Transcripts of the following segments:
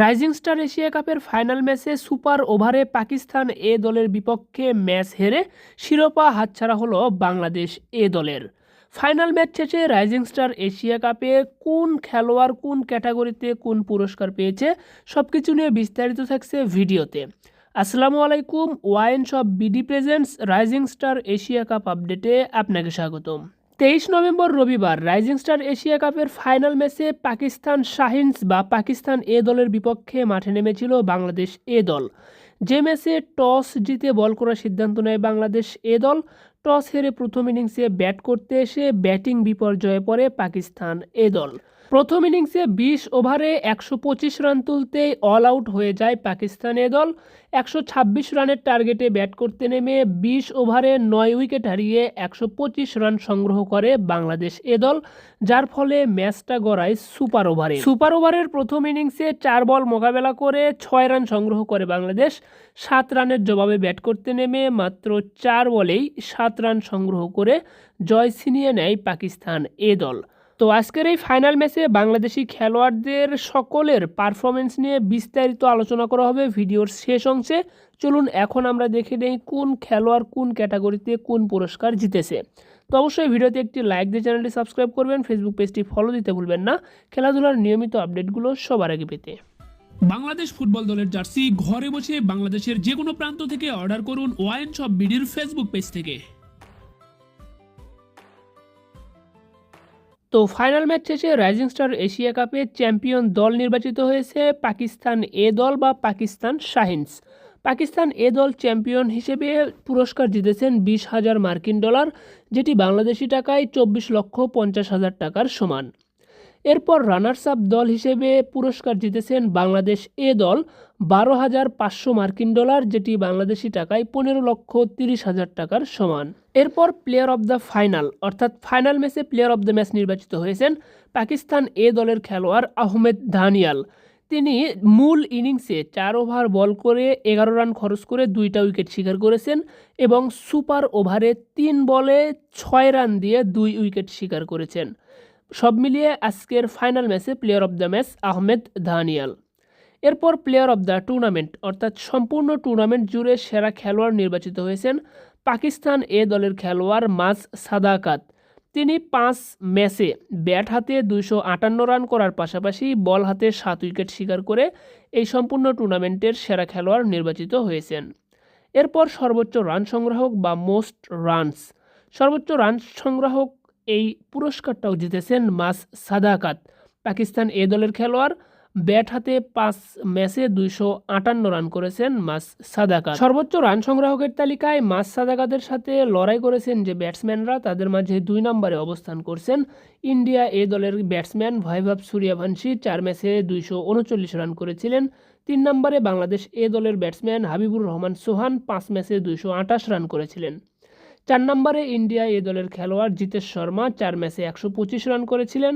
Rising star Asia কাপের final ম্যাচে super ওভারে পাকিস্তান এ দলের বিপক্ষে ম্যাচ হেরে শিরোপা হাতছাড়া হলো বাংলাদেশ এ দলের। ফাইনাল ম্যাচ শেষে রাইজিং স্টার এশিয়া কাপে কোন খেলোয়াড় কোন ক্যাটাগরিতে কোন পুরস্কার পেয়েছে সব কিছু নিয়ে বিস্তারিত থাকছে ভিডিওতে। আসসালামু আলাইকুম, wine shop BD presents rising star Asia cup আপডেটে আপনাকে স্বাগতম। তেইশ নভেম্বর রবিবার রাইজিং স্টার এশিয়া কাপের ফাইনাল ম্যাচে পাকিস্তান শাহিনস বা পাকিস্তান এ দলের বিপক্ষে মাঠে নেমেছিল বাংলাদেশ এ দল। যে ম্যাচে টস জিতে বল করার সিদ্ধান্ত নেয় বাংলাদেশ এ দল। টস হেরে প্রথম ইনিংসে ব্যাট করতে এসে ব্যাটিং বিপর্যয়ে পড়ে পাকিস্তান এ দল। প্রথম ইনিংসে বিশ ওভারে একশো পঁচিশ রান তুলতেই অল আউট হয়ে যায় পাকিস্তান এ দল। একশো ছাব্বিশ রানের টার্গেটে ব্যাট করতে নেমে বিশ ওভারে নয় উইকেট হারিয়ে একশো পঁচিশ রান সংগ্রহ করে বাংলাদেশ এ দল, যার ফলে ম্যাচটা গড়ায় সুপার ওভারে। সুপার ওভারের প্রথম ইনিংসে চার বল মোকাবেলা করে ছয় রান সংগ্রহ করে বাংলাদেশ, সাত রানের জবাবে ব্যাট করতে নেমে মাত্র চার বলেই সাত রান সংগ্রহ করে জয় ছিনিয়ে নেয় পাকিস্তান এ দল। তো আজকের এই ফাইনাল ম্যাচে বাংলাদেশি খেলোয়াড়দের সকলের পারফরমেন্স নিয়ে বিস্তারিত আলোচনা করা হবে ভিডিওর শেষ অংশে। চলুন, এখন আমরা দেখে নেই কোন খেলোয়াড় কোন ক্যাটাগরিতে কোন পুরস্কার জিতেছে। তো অবশ্যই ভিডিওতে একটি লাইক দিয়ে চ্যানেলটি সাবস্ক্রাইব করবেন ফেসবুক পেজটি ফলো দিতে ভুলবেন না। খেলাধুলার নিয়মিত আপডেটগুলো সবার আগে পেতে। বাংলাদেশ ফুটবল দলের জার্সি ঘরে বসে বাংলাদেশের যে কোনো প্রান্ত থেকে অর্ডার করুন ওয়াইন শপ বিডির ফেসবুক পেজ থেকে। তো ফাইনাল ম্যাচ শেষে রাইজিং স্টার এশিয়া কাপে চ্যাম্পিয়ন দল নির্বাচিত হয়েছে পাকিস্তান এ দল বা পাকিস্তান শাহিনস। পাকিস্তান এ দল চ্যাম্পিয়ন হিসেবে পুরস্কার জিতেছেন বিশ হাজার মার্কিন ডলার, যেটি বাংলাদেশি টাকায় চব্বিশ লক্ষ পঞ্চাশ হাজার টাকার সমান। এরপর রানার্স আপ দল হিসেবে পুরস্কার জিতেছেন বাংলাদেশ এ দল, বারো হাজার পাঁচশো মার্কিন ডলার, যেটি বাংলাদেশি টাকায় পনেরো লক্ষ তিরিশ হাজার টাকার সমান। এরপর প্লেয়ার অব দ্য ফাইনাল, অর্থাৎ ফাইনাল ম্যাচে প্লেয়ার অব দ্য ম্যাচ নির্বাচিত হয়েছেন পাকিস্তান এ দলের খেলোয়াড় আহমেদ ধানিয়াল। তিনি মূল ইনিংসে চার ওভার বল করে এগারো রান খরচ করে দুইটা উইকেট শিকার করেছেন এবং সুপার ওভারে তিন বলে ছয় রান দিয়ে দুই উইকেট শিকার করেছেন। সব মিলিয়ে আজকের ফাইনাল ম্যাচে player of the match Ahmed Daniyal এরপর প্লেয়ার অব দ্য টুর্নামেন্ট অর্থাৎ সম্পূর্ণ টুর্নামেন্ট জুড়ে সেরা খেলোয়াড় নির্বাচিত হয়েছেন পাকিস্তান এ দলের খেলোয়াড় মাস সাদাকাত। তিনি পাঁচ ম্যাচে ব্যাট হাতে দুইশো আটান্ন রান করার পাশাপাশি বল হাতে সাত উইকেট শিকার করে এই সম্পূর্ণ টুর্নামেন্টের সেরা খেলোয়াড় নির্বাচিত হয়েছেন। এরপর সর্বোচ্চ রান সংগ্রাহক বা মোস্ট রানস সর্বোচ্চ রান সংগ্রাহক এই পুরস্কারটাও জিতেছেন মাস সাদাকাত। পাকিস্তান এ দলের খেলোয়াড়, ব্যাট হাতে পাঁচ ম্যাচে দুইশো আটান্ন রান করেছেন মাস সাদাকাত। সর্বোচ্চ রান সংগ্রাহকের তালিকায় মাস সাদাকাতের সাথে লড়াই করেছেন যে ব্যাটসম্যানরা, তাদের মাঝে দুই নম্বরে অবস্থান করছেন ইন্ডিয়া এ দলের ব্যাটসম্যান ভয়ভাব সূর্যবংশী। চার ম্যাচে দুইশো উনচল্লিশ রান করেছিলেন। তিন নম্বরে বাংলাদেশ এ দলের ব্যাটসম্যান হাবিবুর রহমান সোহান পাঁচ ম্যাচে দুইশো আঠাশ রান করেছিলেন। চার নম্বরে ইন্ডিয়া এ দলের খেলোয়াড় জিতেশ শর্মা চার ম্যাচে একশো পঁচিশ রান করেছিলেন।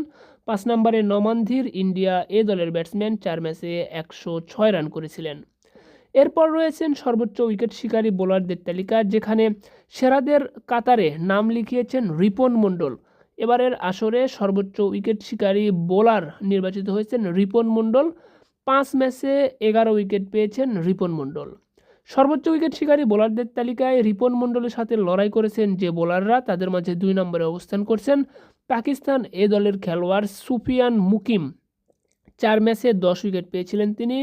পাঁচ নম্বরে নমানধীর ইন্ডিয়া এ দলের ব্যাটসম্যান চার ম্যাচে একশো ছয় রান করেছিলেন। এরপর রয়েছেন সর্বোচ্চ উইকেট শিকারী বোলারদের তালিকা, যেখানে সেরাদের কাতারে নাম লিখিয়েছেন রিপন মণ্ডল। এবারের আসরে সর্বোচ্চ উইকেট শিকারী বোলার নির্বাচিত হয়েছেন রিপন মণ্ডল। পাঁচ ম্যাচে এগারো উইকেট পেয়েছেন রিপন মণ্ডল। সর্বোচ্চ উইকেট শিকারী বোলারদের তালিকায় রিপন মণ্ডলের সাথে লড়াই করেছেন যে বোলাররা তাদের মাঝে দুই নম্বরে অবস্থান করছেন পাকিস্তান এ দলের খেলোয়াড় সুফিয়ান মুকিম। চার ম্যাচে দশ উইকেট পেয়েছিলেন তিনি।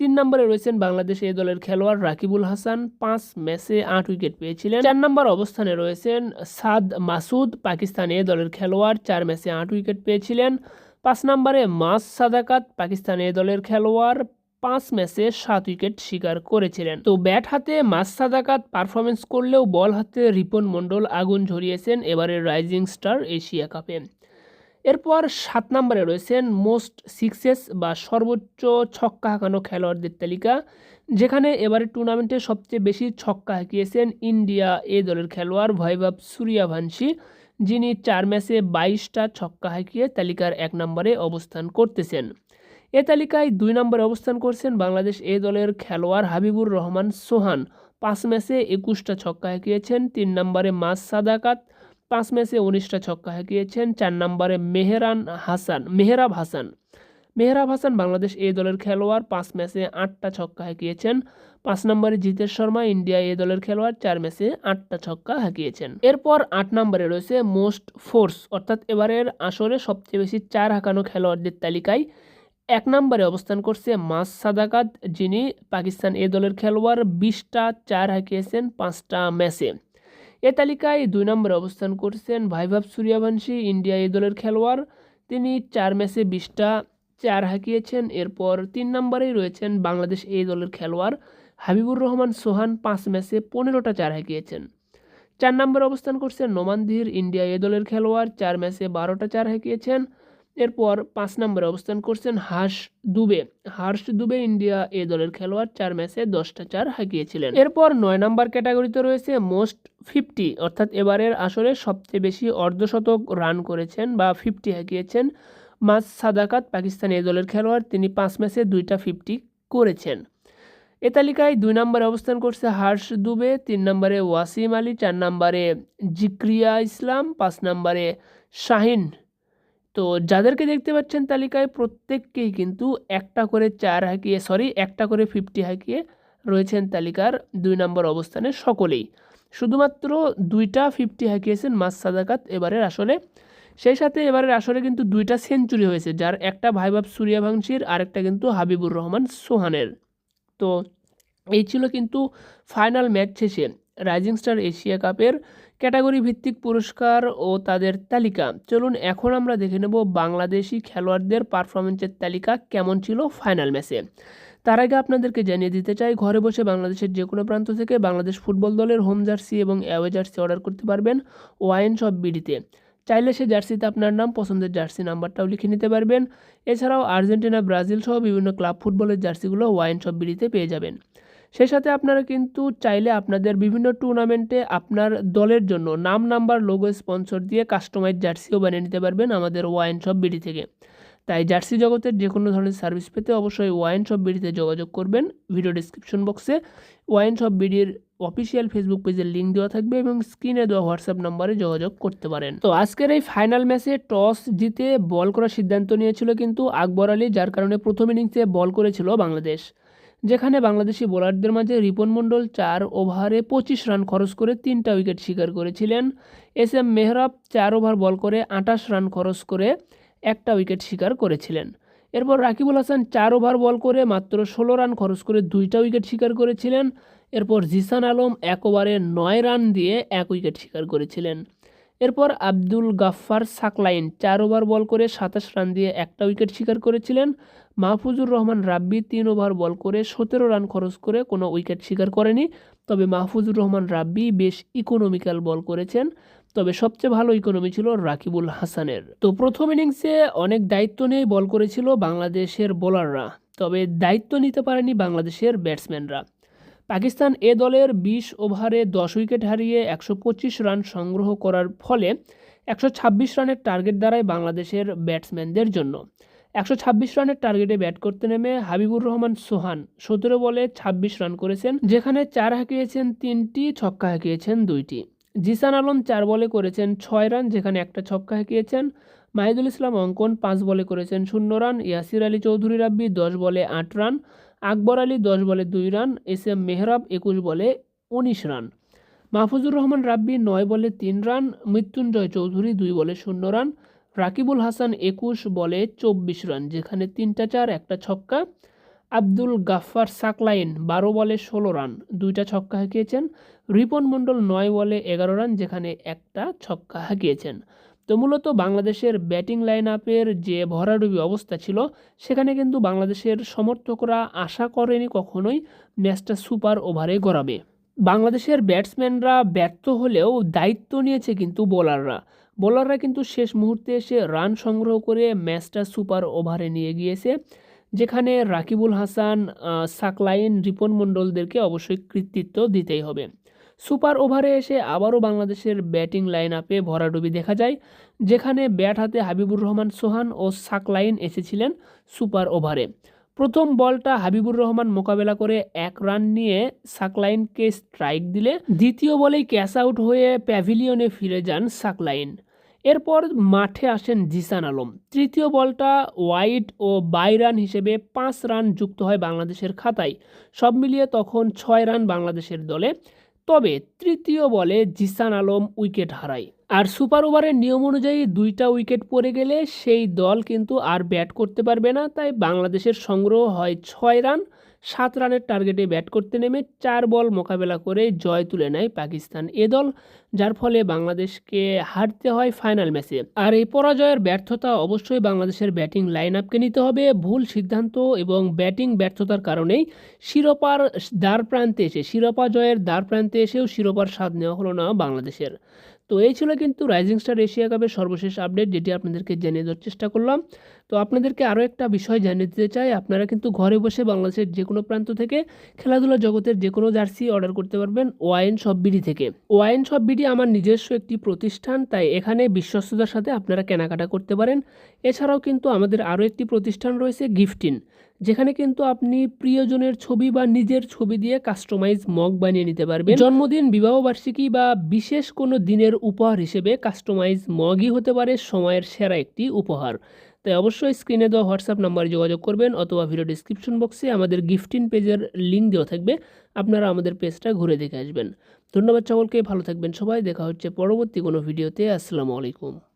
তিন নম্বরে রয়েছেন বাংলাদেশ এ দলের খেলোয়াড় রাকিবুল হাসান। পাঁচ ম্যাচে আট উইকেট পেয়েছিলেন। চার নম্বর অবস্থানে রয়েছেন সাদ মাসুদ। পাকিস্তান এ দলের খেলোয়াড় চার ম্যাচে আট উইকেট পেয়েছিলেন। পাঁচ নম্বরে মাস সাদাকাত। পাকিস্তান এ দলের খেলোয়াড় পাঁচ ম্যাচে সাত উইকেট শিকার করেছিলেন। তো ব্যাট হাতে মাস সাদাকাত পারফরমেন্স করলেও বল হাতে রিপন মণ্ডল আগুন ঝরিয়েছেন এবারের রাইজিং স্টার এশিয়া কাপে। এরপর সাত নম্বরে রয়েছেন মোস্ট সিক্সেস বা সর্বোচ্চ ছক্কা হাঁকানো খেলোয়াড়দের তালিকা, যেখানে এবারের টুর্নামেন্টে সবচেয়ে বেশি ছক্কা হাঁকিয়েছেন ইন্ডিয়া এ দলের খেলোয়াড় ভৈভব সূর্যবংশী, যিনি চার ম্যাচে বাইশটা ছক্কা হাঁকিয়ে তালিকার এক নম্বরে অবস্থান করতেছেন। এ তালিকায় দুই নম্বরে অবস্থান করছেন বাংলাদেশ এ দলের খেলোয়াড় হাবিবুর রহমান সোহান। পাঁচ ম্যাচে একুশটা ছক্কা হাঁকিয়েছেন, তিন নম্বরে মাস সাদাকাত, পাঁচ ম্যাচে উনিশটা ছক্কা হাঁকিয়েছেন, চার নম্বরে মেহরান হাসান, মেহরাব হাসান। মেহরাব হাসান বাংলাদেশ এ দলের খেলোয়াড়, পাঁচ ম্যাচে আটটা ছক্কা হাঁকিয়েছেন, পাঁচ নম্বরে জিতেশ শর্মা ইন্ডিয়া এ দলের খেলোয়াড়, চার ম্যাচে আটটা ছক্কা হাঁকিয়েছেন। এরপর আট নম্বরে রয়েছে মোস্ট ফোর্স, অর্থাৎ এবারের আসরে সবচেয়ে বেশি চার হাঁকানো খেলোয়াড়দের তালিকায় এক নম্বরে অবস্থান করছে মাস সাদাকাত, যিনি পাকিস্তান এ দলের খেলোয়াড়, বিশটা চার হাঁকিয়েছেন, পাঁচটা ম্যাচে। এ তালিকায় দুই নম্বরে অবস্থান করছেন ভাইভাব সূর্যবংশী, ইন্ডিয়া এ দলের খেলোয়াড়। তিনি চার ম্যাচে বিশটা চার হাঁকিয়েছেন, এরপর তিন নম্বরেই রয়েছেন বাংলাদেশ এই দলের খেলোয়াড় হাবিবুর রহমান সোহান, পাঁচ ম্যাচে পনেরোটা চার হাঁকিয়েছেন। চার নম্বরে অবস্থান করছেন নোমানধীর ইন্ডিয়া এ দলের খেলোয়াড়, চার ম্যাচে বারোটা চার হাঁকিয়েছেন। এরপর পাঁচ নম্বরে অবস্থান করছেন হার্ষ দুবে। হার্ষ দুবে ইন্ডিয়া এ দলের খেলোয়াড়, চার ম্যাচে দশটা চার হাঁকিয়েছিলেন। এরপর নয় নম্বর ক্যাটাগরিতে রয়েছে মোস্ট ফিফটি, অর্থাৎ এবারের আসরে সবচেয়ে বেশি অর্ধশতক রান করেছেন বা ফিফটি হাঁকিয়েছেন মাস সাদাকাত পাকিস্তান এ দলের খেলোয়াড়। তিনি পাঁচ ম্যাচে দুইটা ফিফটি করেছেন। এ তালিকায় দুই নম্বরে অবস্থান করছে হার্ষ দুবে, তিন নম্বরে ওয়াসিম আলী, চার নম্বরে জিক্রিয়া ইসলাম, পাঁচ নম্বরে শাহিন তো যাদেরকে দেখতে পাচ্ছেন তালিকায় প্রত্যেককেই কিন্তু একটা করে চার হাঁকিয়ে সরি একটা করে ফিফটি হাঁকিয়ে রয়েছেন তালিকার দুই নম্বর অবস্থানে সকলেই। শুধুমাত্র দুইটা ফিফটি হাঁকিয়েছেন মাস সাদাকাত এবারের আসলে সেই সাথে এবারের আসরে কিন্তু দুইটা সেঞ্চুরি হয়েছে, যার একটা ভাইবাব সূর্যবংশীর, আরেকটা কিন্তু হাবিবুর রহমান সোহানের। তো এই ছিল কিন্তু ফাইনাল ম্যাচ শেষে। রাইজিং স্টার এশিয়া কাপের ক্যাটাগরি ভিত্তিক পুরস্কার ও তাদের তালিকা। চলুন এখন আমরা দেখে নেব বাংলাদেশি খেলোয়াড়দের পারফরমেন্সের তালিকা কেমন ছিল ফাইনাল ম্যাচে তার আগে আপনাদেরকে জানিয়ে দিতে চাই, ঘরে বসে বাংলাদেশের যে কোনো প্রান্ত থেকে বাংলাদেশ ফুটবল দলের হোম জার্সি এবং অ্যাওয়ে জার্সি অর্ডার করতে পারবেন ওয়াইন শপ বিডিতে চাইলে সে জার্সিতে আপনার নাম, পছন্দের জার্সি নাম্বারটাও লিখে নিতে পারবেন। এছাড়াও আর্জেন্টিনা, ব্রাজিল সহ বিভিন্ন ক্লাব ফুটবলের জার্সিগুলো ওয়াইন শপ বিডিতে পেয়ে যাবেন। সেই সাথে আপনারা কিন্তু চাইলে আপনাদের বিভিন্ন টুর্নামেন্টে আপনার দলের জন্য নাম নাম্বার লোগো স্পন্সর দিয়ে কাস্টমাইজ জার্সিও বানিয়ে নিতে পারবেন আমাদের ওয়াইন শপ বিডি থেকে। তাই জার্সি জগতের যে কোনো ধরনের সার্ভিস পেতে অবশ্যই ওয়াইন শপ বিডিতে যোগাযোগ করবেন। ভিডিও ডিসক্রিপশন বক্সে ওয়াইন শপ বিডির অফিসিয়াল ফেসবুক পেজের লিঙ্ক দেওয়া থাকবে এবং স্ক্রিনে দেওয়া হোয়াটসঅ্যাপ নম্বরে যোগাযোগ করতে পারেন। তো আজকের এই ফাইনাল ম্যাচে টস জিতে বল করার সিদ্ধান্ত নিয়েছিল কিন্তু আকবর আলী, যার কারণে প্রথম ইনিংসে বল করেছিল বাংলাদেশ। যেখানে বাংলাদেশি বোলারদের মাঝে রিপন মণ্ডল চার ওভারে পঁচিশ রান খরচ করে তিনটা উইকেট শিকার করেছিলেন। এস এম মেহরাব চার ওভার বল করে আটাশ রান খরচ করে একটা উইকেট শিকার করেছিলেন। এরপর রাকিবুল হাসান চার ওভার বল করে মাত্র ষোলো রান খরচ করে দুইটা উইকেট শিকার করেছিলেন। এরপর জিসান আলম এক ওভারে নয় রান দিয়ে এক উইকেট শিকার করেছিলেন। এরপর আব্দুল গাফফার সাকলাইন চার ওভার বল করে সাতাশ রান দিয়ে একটা উইকেট শিকার করেছিলেন। মাহফুজুর রহমান রাব্বি তিন ওভার বল করে সতেরো রান খরচ করে কোনো উইকেট শিকার করেনি। তবে মাহফুজুর রহমান রাব্বি বেশ ইকোনমিক্যাল বল করেছেন। তবে সবচেয়ে ভালো ইকোনমি ছিল রাকিবুল হাসানের। তো প্রথম ইনিংসে অনেক দায়িত্ব নিয়ে বল করেছিল বাংলাদেশের বোলাররা। তবে দায়িত্ব নিতে পারেনি বাংলাদেশের ব্যাটসম্যানরা পাকিস্তান এ দলের বিশ ওভারে দশ উইকেট হারিয়ে একশো পঁচিশ রান সংগ্রহ করার ফলে একশো ছাব্বিশ রানের টার্গেট দাঁড়ায় বাংলাদেশের ব্যাটসম্যানদের জন্য। একশো ছাব্বিশ রানের টার্গেটে ব্যাট করতে নেমে হাবিবুর রহমান সোহান সতেরো বলে ছাব্বিশ রান করেছেন, যেখানে চার হাঁকিয়েছেন তিনটি, ছক্কা হাঁকিয়েছেন দুইটি। জিসান আলম চার বলে করেছেন ছয় রান, যেখানে একটা ছক্কা হাঁকিয়েছেন। মাহিদুল ইসলাম অঙ্কন পাঁচ বলে করেছেন শূন্য রান। ইয়াসির আলী চৌধুরী রাব্বি দশ বলে আট রান। আকবর আলী দশ বলে দুই রান, এস এম মেহরাব একুশ বলে উনিশ রান। মাহফুজুর রহমান রাব্বি নয় বলে তিন রান, মৃত্যুঞ্জয় চৌধুরী দুই বলে শূন্য রান, রাকিবুল হাসান একুশ বলে চব্বিশ রান, যেখানে তিনটা চার, একটা ছক্কা। আব্দুল গাফফার সাকলাইন বারো বলে ষোলো রান, দুইটা ছক্কা হাঁকিয়েছেন। রিপন মণ্ডল নয় বলে এগারো রান, যেখানে একটা ছক্কা হাঁকিয়েছেন। তো মূলত বাংলাদেশের ব্যাটিং লাইন আপের যে ভরাডুবি অবস্থা ছিল, সেখানে কিন্তু বাংলাদেশের সমর্থকরা আশা করেনি কখনোই ম্যাচটা সুপার ওভারে গড়াবে। বাংলাদেশের ব্যাটসম্যানরা ব্যর্থ হলেও দায়িত্ব নিয়েছে কিন্তু বোলাররা। বোলাররা কিন্তু শেষ মুহূর্তে এসে রান সংগ্রহ করে ম্যাচটা সুপার ওভারে নিয়ে গিয়েছে, যেখানে রাকিবুল হাসান সাকলাইন, রিপন মণ্ডলদেরকে অবশ্যই কৃতিত্ব দিতেই হবে। সুপার ওভারে এসে আবারও বাংলাদেশের ব্যাটিং লাইন আপে ভরাডুবি দেখা যায়, যেখানে ব্যাট হাতে হাবিবুর রহমান, সোহান ও সাকলাইন এসেছিলেন সুপার ওভারে। প্রথম বলটা হাবিবুর রহমান মোকাবেলা করে এক রান নিয়ে সাকলাইনকে স্ট্রাইক দিলে, দ্বিতীয় বলেই ক্যাচ আউট হয়ে প্যাভিলিয়নে ফিরে যান সাকলাইন এরপর মাঠে আসেন জিসান আলম। তৃতীয় বলটা ওয়াইড ও বাই রান হিসেবে পাঁচ রান যুক্ত হয় বাংলাদেশের খাতায়। সব মিলিয়ে তখন ছয় রান বাংলাদেশের দলে। তবে তৃতীয় বলে জিসান আলম উইকেট হারায়। আর সুপার ওভারের নিয়ম অনুযায়ী দুইটা উইকেট পড়ে গেলে সেই দল কিন্তু আর ব্যাট করতে পারবে না, তাই বাংলাদেশের সংগ্রহ হয় ছয় রান। সাত রানের টার্গেটে ব্যাট করতে নেমে চার বল মোকাবেলা করে জয় তুলে নেয় পাকিস্তান এ দল, যার ফলে বাংলাদেশকে হারতে হয় ফাইনাল ম্যাচে। আর এই পরাজয়ের ব্যর্থতা অবশ্যই বাংলাদেশের ব্যাটিং লাইন আপকে নিতে হবে। ভুল সিদ্ধান্ত এবং ব্যাটিং ব্যর্থতার কারণেই শিরোপার দ্বার প্রান্তে এসে, শিরোপা জয়ের দ্বার প্রান্তে এসেও শিরোপার স্বাদ নেওয়া হলো না বাংলাদেশের। তো এই ছিল কিন্তু রাইজিং স্টার এশিয়া কাপের সর্বশেষ আপডেট যেটি আপনাদেরকে জানিয়ে দেওয়ার চেষ্টা করলাম। তো আপনাদেরকে আরও একটা বিষয় জানিয়ে দিতে চাই, আপনারা কিন্তু ঘরে বসে বাংলাদেশের যে কোনো প্রান্ত থেকে খেলাধুলা জগতের যে কোনো জার্সি অর্ডার করতে পারবেন ওয়াইন শপ বিডি থেকে। ওয়াইন শপ বিডি আমার নিজস্ব একটি প্রতিষ্ঠান, তাই এখানে বিশ্বস্ততার সাথে আপনারা কেনাকাটা করতে পারেন। এছাড়াও কিন্তু আমাদের আরও একটি প্রতিষ্ঠান রয়েছে গিফটিন। যেখানে কিন্তু আপনি প্রিয়জনের ছবি বা নিজের ছবি দিয়ে কাস্টমাইজ মগ বানিয়ে নিতে পারবেন। জন্মদিন বিবাহবার্ষিকী বা বিশেষ কোনো দিনের উপহার হিসেবে কাস্টমাইজ মগই হতে পারে সময়ের সেরা একটি উপহার। তাই অবশ্যই স্ক্রিনে দেওয়া হোয়াটসঅ্যাপ নাম্বারে যোগাযোগ করবেন অথবা ভিডিও ডিসক্রিপশন বক্সে আমাদের গিফটিন পেজের লিঙ্ক দেওয়া থাকবে। আপনারা আমাদের পেজটা ঘুরে দেখে আসবেন। ধন্যবাদ সকলকে, ভালো থাকবেন সবাই। দেখা হচ্ছে পরবর্তী কোনো ভিডিওতে আসসালামু আলাইকুম।